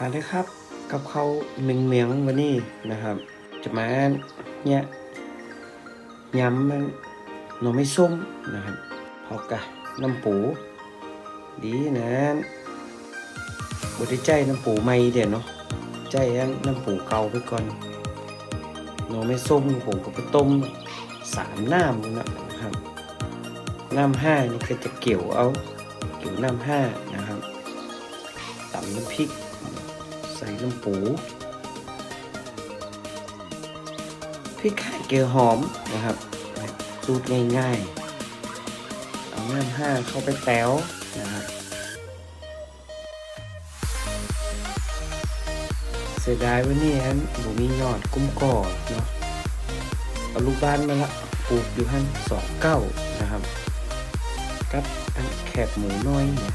มาเลยครับ กับเขาเมียงเมียงวันนี้นะครับ จะมาเนี่ยยำมันหน่อไม่ส้มนะครับพอกะน้ำปูดีนะบไดใจน้ำปูใหม่เดี๋ยวเนาะใจนน้ำปูเก่าไปก่อนหน่อไม่ส้มผมก็ไปต้มสามน้ำนู่นนะครับน้ำห้านี่ก็จะเกี่ยวเอาเกี่ยวน้ำห้านะครับตำน้ำพริก ใส่น้ำปูพริกข่เกลือหอมนะครับสูตรง่ายๆ เอาน้ำห้าเข้าไปแต้วนะครับเสียดายวันนี้ฮันบ่มียอดกุ้มก่อเนาะเอาลูกบ้านมาละปลูกอยู่ฮันสองเก้านะครับกับอันแคบหมูน้อยเนี่ย